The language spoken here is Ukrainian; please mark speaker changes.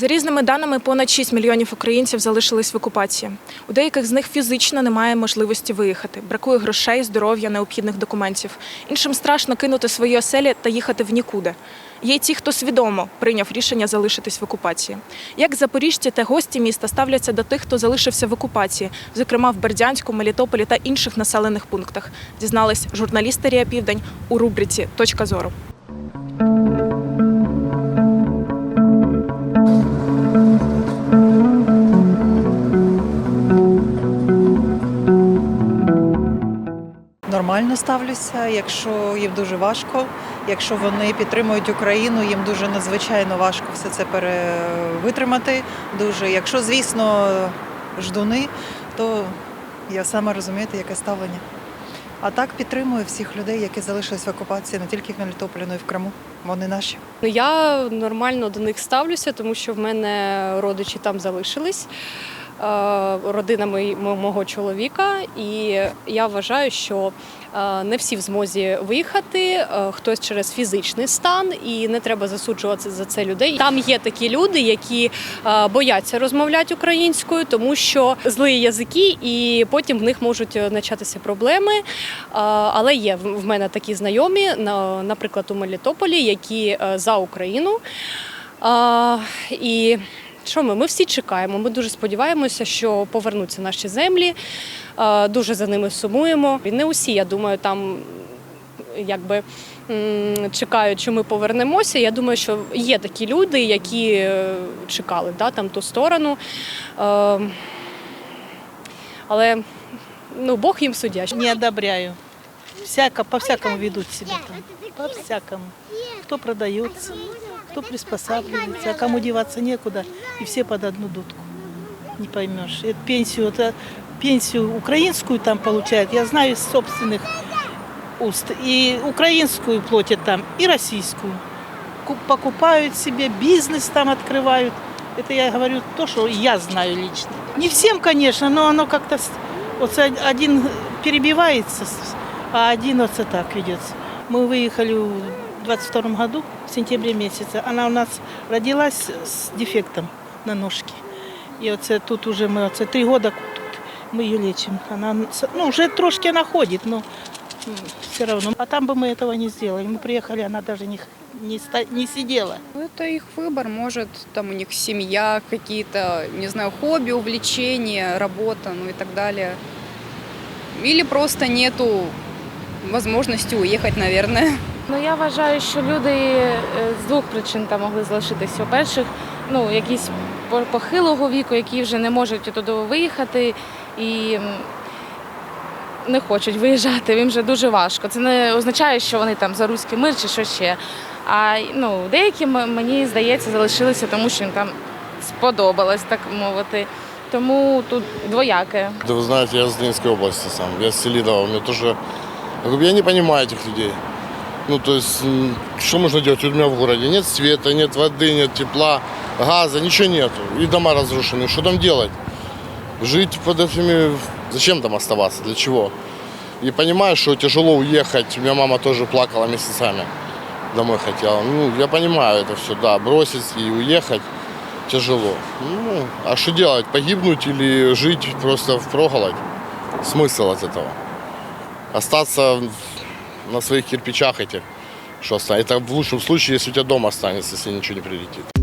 Speaker 1: За різними даними, понад 6 мільйонів українців залишились в окупації. У деяких з них фізично немає можливості виїхати. Бракує грошей, здоров'я, необхідних документів. Іншим страшно кинути свої оселі та їхати в нікуди. Є й ті, хто свідомо прийняв рішення залишитись в окупації. Як запоріжці та гості міста ставляться до тих, хто залишився в окупації, зокрема в Бердянську, Мелітополі та інших населених пунктах, дізнались журналісти Рія Південь у рубриці Точка зору.
Speaker 2: Нормально ставлюся, якщо їм дуже важко, якщо вони підтримують Україну, їм дуже надзвичайно важко все це перевитримати. Дуже, якщо, звісно, ждуни, то я саме розумієте, яке ставлення. А так підтримую всіх людей, які залишились в окупації не тільки в Мелітополі, але й в Криму. Вони наші.
Speaker 3: Ну, Я нормально до них ставлюся, тому що в мене родичі там залишились. Е, Родина мого чоловіка, і я вважаю, що е, не всі в змозі виїхати, е, хтось через фізичний стан, і не треба засуджувати за це людей. Там є такі люди, які бояться розмовляти українською, тому що злі язики, і потім в них можуть початися проблеми. Але є в мене такі знайомі, наприклад, у Мелітополі, які за Україну. І що ми? Ми всі чекаємо. Ми дуже сподіваємося, що повернуться наші землі. Дуже за ними сумуємо. І не усі, я думаю, там якби чекають, що ми повернемося. Я думаю, що є такі люди, які е, чекали да, там ту сторону. Е, Але ну, Бог їм суддя.
Speaker 4: Не одобряю. Всяко, по-всякому ведут себя там. По-всякому. Кто продается, кто приспосабливается, а кому деваться некуда. И все под одну дудку. Не поймешь. Это пенсию, это пенсию украинскую там получают, я знаю из собственных уст. И украинскую платят там, и российскую. Ку- Покупают себе, бизнес там открывают. Это я говорю то, что я знаю лично. Не всем, конечно, но оно как-то вот один перебивается, а один вот так ведется. Мы выехали 22 году, в сентябре месяце. Она у нас родилась с дефектом на ножке. И вот тут уже мы, вот три года тут мы ее лечим. Она, с- ну, уже трошки она ходит, но все равно. А там бы мы этого не сделали. Мы приехали, она даже не, не, не сидела.
Speaker 5: Ну, Это их выбор, может, там у них семья, какие-то, не знаю, хобби, увлечения, работа, ну и так далее. Или просто нету возможности уехать, наверное.
Speaker 6: Ну я вважаю, що люди е, з двох причин там могли залишитись. По-перше, ну якісь по- похилого віку, які вже не можуть туди виїхати і не хочуть виїжджати. Їм вже дуже важко. Це не означає, що вони там за руський мир чи що ще. А ну, деякі мені здається залишилися, тому що їм там сподобалось, так мовити. Тому тут двояке.
Speaker 7: Да вы знаете, я из Донецкой области сам, я с Селидова, у меня тоже... Я не понимаю этих людей. Ну, то есть, что можно делать? У меня в городе нет света, нет воды, нет тепла, газа, ничего нету. И дома разрушены. Что там делать? Жить под этими... Зачем там оставаться? Для чего? И понимаю, что тяжело уехать. У меня мама тоже плакала месяцами. Домой хотела. Ну, я понимаю это все, да. Бросить и уехать тяжело. Ну, а что делать? Погибнуть или жить просто в проголодь? Смысл от этого? Остаться на своих кирпичах этих, что останется. Это в лучшем случае, если у тебя дома останется, если ничего не прилетит.